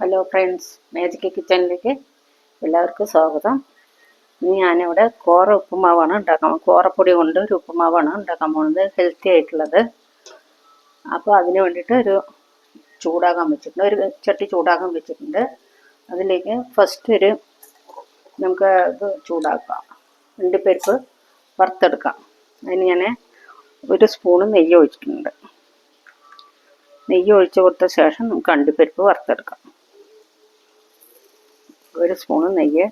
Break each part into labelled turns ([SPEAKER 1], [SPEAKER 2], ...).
[SPEAKER 1] Hello friends magic കിച്ചണിലേക്ക് എല്ലാവർക്കും സ്വാഗതം. ഇന്ന് ഞാനിവിടെ കോറ ഉപ്പുമാവാണ് ഉണ്ടാക്കാൻ കോറപ്പൊടി കൊണ്ട് ഒരു ഉപ്പുമാവാണ് ഉണ്ടാക്കാൻ പോകുന്നത്. ഹെൽത്തി ആയിട്ടുള്ളത്. അപ്പോൾ അതിന് വേണ്ടിയിട്ട് ഒരു ചൂടാകാൻ വെച്ചിട്ടുണ്ട്. ഒരു ചട്ടി ചൂടാകാൻ വെച്ചിട്ടുണ്ട്. അതിലേക്ക് ഫസ്റ്റ് ഒരു നമുക്ക് ഇത് ചൂടാക്കാം. അണ്ടിപ്പരിപ്പ് വറുത്തെടുക്കാം. അതിന് ഞാൻ ഒരു സ്പൂണ് നെയ്യ് ഒഴിച്ചിട്ടുണ്ട്. നെയ്യ് ഒഴിച്ച് കൊടുത്ത ശേഷം നമുക്ക് അണ്ടിപ്പരിപ്പ് വറുത്തെടുക്കാം. ഒരു സ്പൂണ് നെയ്യ്.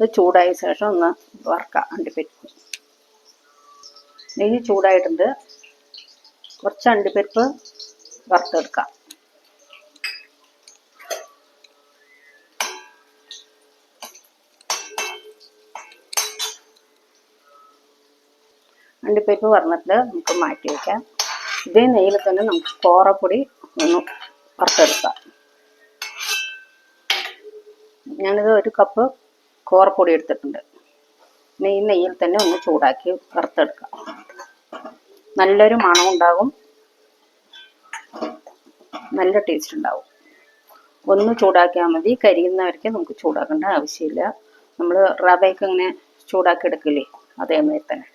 [SPEAKER 1] അത് ചൂടായ ശേഷം ഒന്ന് വറുക്കാം അണ്ടിപ്പരിപ്പ് നെയ്യ് ചൂടായിട്ടുണ്ട്. കുറച്ച് അണ്ടിപ്പരിപ്പ് വറുത്തെടുക്കാം. അണ്ടിപ്പരിപ്പ് വറന്നിട്ട് നമുക്ക് മാറ്റി വയ്ക്കാം. ഇതേ നെയ്യിൽ തന്നെ നമുക്ക് കോറപ്പൊടി ഒന്ന് വറുത്തെടുക്കാം. ഞാനിത് ഒരു കപ്പ് കോറപ്പൊടി എടുത്തിട്ടുണ്ട്. നെയ്യ് നെയ്യിൽ തന്നെ ഒന്ന് ചൂടാക്കി വറുത്തെടുക്കാം. നല്ലൊരു മണം ഉണ്ടാകും നല്ല ടേസ്റ്റ് ഉണ്ടാവും. ഒന്ന് ചൂടാക്കിയാൽ മതി. കരിയുന്നവർക്ക് നമുക്ക് ചൂടാക്കേണ്ട ആവശ്യമില്ല. നമ്മൾ റവയൊക്കെ ഇങ്ങനെ ചൂടാക്കി എടുക്കില്ലേ? അതേമാതിരി തന്നെ.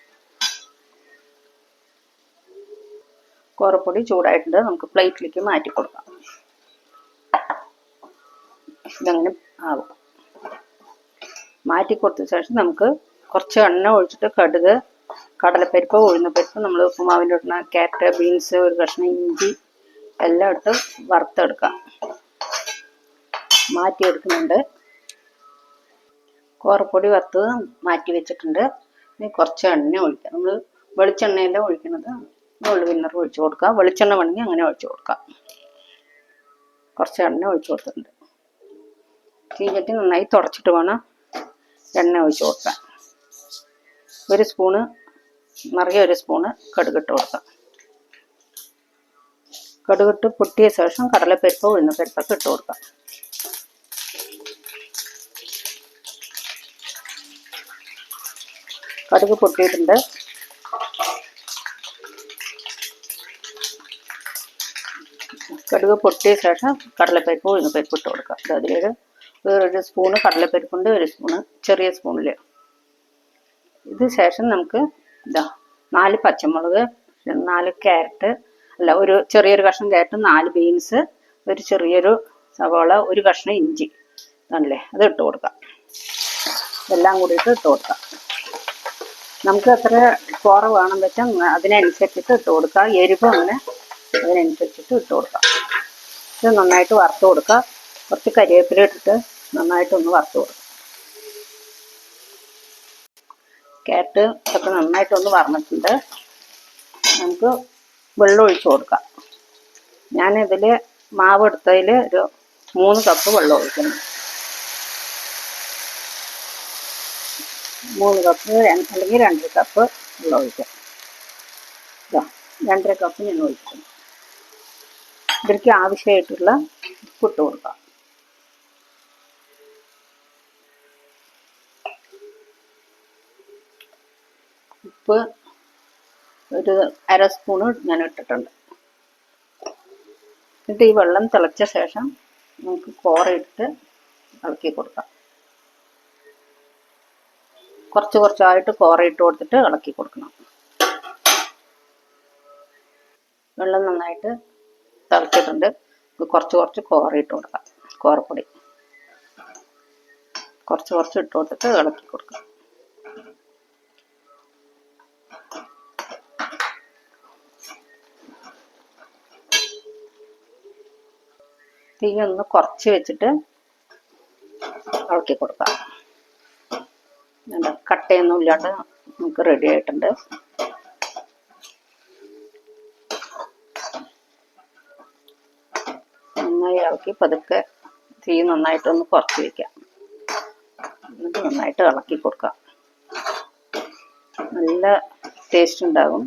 [SPEAKER 1] കോറപ്പൊടി ചൂടായിട്ടുണ്ട്. നമുക്ക് പ്ലേറ്റിലേക്ക് മാറ്റി കൊടുക്കാം. ഇതങ്ങനെ ആവും. മാറ്റി കൊടുത്ത ശേഷം നമുക്ക് കുറച്ച് എണ്ണ ഒഴിച്ചിട്ട് കടുക് കടലപ്പരിപ്പ് ഉഴുന്നപ്പരിപ്പ് നമ്മൾ ഉപ്പുമാവിന്റെ ഇടുന്ന ക്യാരറ്റ് ബീൻസ് ഒരു കഷ്ണം ഇഞ്ചി എല്ലാം ഇട്ട് വറുത്തെടുക്കാം. മാറ്റിയെടുക്കുന്നുണ്ട്. കോറപ്പൊടി വറുത്തത് മാറ്റി വെച്ചിട്ടുണ്ട്. ഇനി കുറച്ച് എണ്ണ ഒഴിക്കാം. നമ്മൾ വെളിച്ചെണ്ണയല്ല ഒഴിക്കുന്നത് ഉള്ളു വിന്നർ ഒഴിച്ചു കൊടുക്കുക. വെളിച്ചെണ്ണ വേണമെങ്കിൽ അങ്ങനെ ഒഴിച്ചു കൊടുക്കാം കുറച്ച് എണ്ണ ഒഴിച്ചു കൊടുത്തിട്ടുണ്ട്. ചീഞ്ചട്ടി നന്നായി തുടച്ചിട്ട് വേണം എണ്ണ ഒഴിച്ചു കൊടുക്കാൻ. ഒരു സ്പൂണ് നിറയെ ഒരു സ്പൂണ് കടുകിട്ട് കൊടുക്കാം. കടുകിട്ട് പൊട്ടിയ ശേഷം കടലപ്പരിപ്പ് ഉഴുന്നപ്പരിപ്പൊക്കെ ഇട്ട് കൊടുക്കാം. കടുക് പൊട്ടിയിട്ടുണ്ട്. കടുക് പൊട്ടിയ ശേഷം കടലപ്പരിപ്പ് ഉഴുന്നപ്പരിപ്പ് ഇട്ട് കൊടുക്കുക. അത് അതിലൊരു വേറൊരു സ്പൂണ് കടലപ്പരിപ്പുണ്ട് ഒരു സ്പൂണ് ചെറിയ സ്പൂണിൽ ഇത് ശേഷം നമുക്ക് ഇതാ നാല് പച്ചമുളക് നാല് ക്യാരറ്റ് അല്ല ഒരു ചെറിയൊരു കഷ്ണം ക്യാരറ്റ് നാല് ബീൻസ് ഒരു ചെറിയൊരു സവാള ഒരു കഷ്ണം ഇഞ്ചി. ആണല്ലേ അത് ഇട്ട് കൊടുക്കാം എല്ലാം കൂടിയിട്ട് ഇട്ട് കൊടുക്കാം നമുക്ക് എത്ര ചോറ് വേണം വെച്ചാൽ അതിനനുസരിച്ചിട്ട് ഇട്ട് കൊടുക്കുക. എരിവ് അങ്ങനെ അതിനനുസരിച്ചിട്ട് ഇട്ട് കൊടുക്കാം. ഇത് നന്നായിട്ട് വറുത്ത് കൊടുക്കുക. കുറച്ച് കരിവേപ്പില ഇട്ടിട്ട് നന്നായിട്ടൊന്ന് വറുത്ത് കൊടുക്കുക. ക്യാരറ്റ് ഒക്കെ നന്നായിട്ടൊന്ന് വറന്നിട്ടുണ്ട്. നമുക്ക് വെള്ളം ഒഴിച്ച് കൊടുക്കാം. ഞാനിതിൽ മാവ് എടുത്തതിൽ ഒരു മൂന്ന് കപ്പ് വെള്ളം ഒഴിക്കുന്നു. മൂന്ന് കപ്പ് അല്ലെങ്കിൽ രണ്ടര കപ്പ് വെള്ളം ഒഴിക്കാം. രണ്ടര കപ്പ് ഞാൻ ഒഴിക്കുന്നു. ഇതിലേക്ക് ആവശ്യമായിട്ടുള്ള പുട്ട് കൊടുക്കാം. ഉപ്പ് ഒരു അര സ്പൂണ് ഞാൻ ഇട്ടിട്ടുണ്ട്. എന്നിട്ട് ഈ വെള്ളം തിളച്ച ശേഷം നമുക്ക് കോറയിട്ട് ഇളക്കി കൊടുക്കാം. കുറച്ച് കുറച്ചായിട്ട് കോറയിട്ട് കൊടുത്തിട്ട് ഇളക്കി കൊടുക്കണം. വെള്ളം നന്നായിട്ട് തിളച്ചിട്ടുണ്ട് കുറച്ച് കുറച്ച് കോറ ഇട്ട് കൊടുക്കാം. കോറപ്പൊടി കുറച്ച് കുറച്ച് ഇട്ട് കൊടുത്തിട്ട് ഇളക്കി കൊടുക്കാം. തീ ഒന്ന് കുറച്ച് വെച്ചിട്ട് ഇളക്കി കൊടുക്കാം. കട്ടയൊന്നും ഇല്ലാണ്ട് നമുക്ക് റെഡി ആയിട്ടുണ്ട്. നന്നായി ഇളക്കി പതുക്കെ തീ നന്നായിട്ടൊന്ന് കുറച്ച് വയ്ക്കാം എന്നിട്ട് നന്നായിട്ട് ഇളക്കി കൊടുക്കാം. നല്ല ടേസ്റ്റ് ഉണ്ടാകും.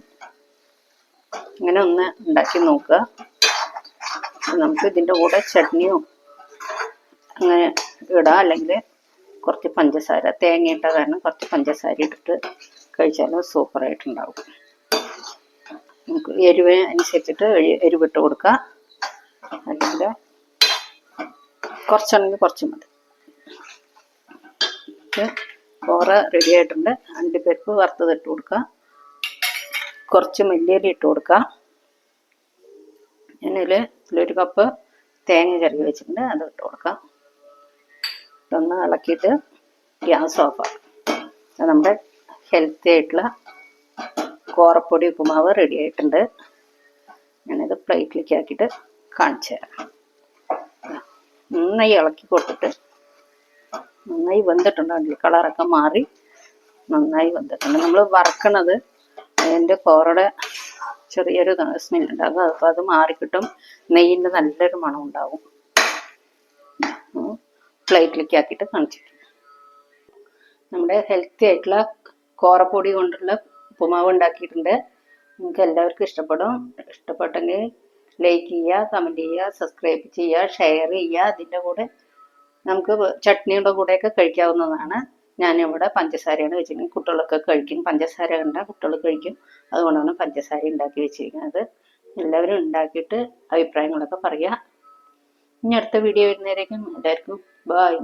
[SPEAKER 1] ഇങ്ങനെ ഒന്ന് ഉണ്ടാക്കി നോക്കുക. നമുക്ക് ഇതിന്റെ കൂടെ ചട്നിയോ അങ്ങനെ ഇടാം. അല്ലെങ്കിൽ കുറച്ച് പഞ്ചസാര തേങ്ങ ഇട്ട കാരണം കുറച്ച് പഞ്ചസാര ഇട്ടിട്ട് കഴിച്ചാലും സൂപ്പറായിട്ടുണ്ടാവും നമുക്ക് എരിവ് അനുസരിച്ചിട്ട് എരി- എരിവിട്ട് കൊടുക്കുക അല്ലെങ്കിൽ കുറച്ചാണെങ്കിൽ കുറച്ച് മതി. കോറ റെഡി ആയിട്ടുണ്ട്. അണ്ടിപ്പരിപ്പ് വറുത്തത് ഇട്ട് കൊടുക്കുക കുറച്ച് മല്ലിയില ഇട്ട് കൊടുക്കുക ഞാനിതിൽ ഇതിലൊരു കപ്പ് തേങ്ങ ചിരകി വെച്ചിട്ടുണ്ട്. അത് ഇട്ട് കൊടുക്കാം. ഇതൊന്ന് ഇളക്കിയിട്ട് ഗ്യാസ് ഓഫാക്കാം അത് നമ്മുടെ ഹെൽത്തി ആയിട്ടുള്ള കോറപ്പൊടി ഉപ്പുമാവ് റെഡി ആയിട്ടുണ്ട്. ഞാനിത് പ്ലേറ്റിലേക്ക് ആക്കിയിട്ട് കാണിച്ചു തരാം നന്നായി ഇളക്കി കൊടുത്തിട്ട് നന്നായി വെന്തിട്ടുണ്ട് അതിൽ കളറൊക്കെ മാറി നന്നായി വെന്തിട്ടുണ്ട്. നമ്മൾ വറക്കണത് അതിന്റെ കോറയുടെ ചെറിയൊരു സ്മെൽ ഉണ്ടാകും അപ്പോൾ അത് മാറിക്കിട്ടും. നെയ്യിന്റെ നല്ലൊരു മണം ഉണ്ടാവും പ്ലേറ്റിലേക്ക് ആക്കിയിട്ട് കാണിച്ചിട്ടുണ്ട് നമ്മുടെ ഹെൽത്തി ആയിട്ടുള്ള കോറപ്പൊടി കൊണ്ടുള്ള ഉപ്പുമാവ് ഉണ്ടാക്കിയിട്ടുണ്ട്. നിങ്ങൾക്ക് എല്ലാവർക്കും ഇഷ്ടപ്പെടും. ഇഷ്ടപ്പെട്ടെങ്കിൽ ലൈക്ക് ചെയ്യുക കമന്റ് ചെയ്യുക സബ്സ്ക്രൈബ് ചെയ്യുക ഷെയർ ചെയ്യുക. അതിന്റെ കൂടെ നമുക്ക് ചട്നിയുടെ കൂടെയൊക്കെ കഴിക്കാവുന്നതാണ്. ഞാനിവിടെ പഞ്ചസാരയാണ് വെച്ചിരിക്കുന്നത്. കുട്ടികളൊക്കെ കഴിക്കും. പഞ്ചസാര കണ്ട കുട്ടികൾ കഴിക്കും. അതുകൊണ്ടാണ് പഞ്ചസാര ഉണ്ടാക്കി വെച്ചിരിക്കുന്നത്. എല്ലാവരും ഉണ്ടാക്കിയിട്ട് അഭിപ്രായങ്ങളൊക്കെ പറയുക. ഇനി അടുത്ത വീഡിയോ വരുന്നവരേക്കും എല്ലാവർക്കും ബായ്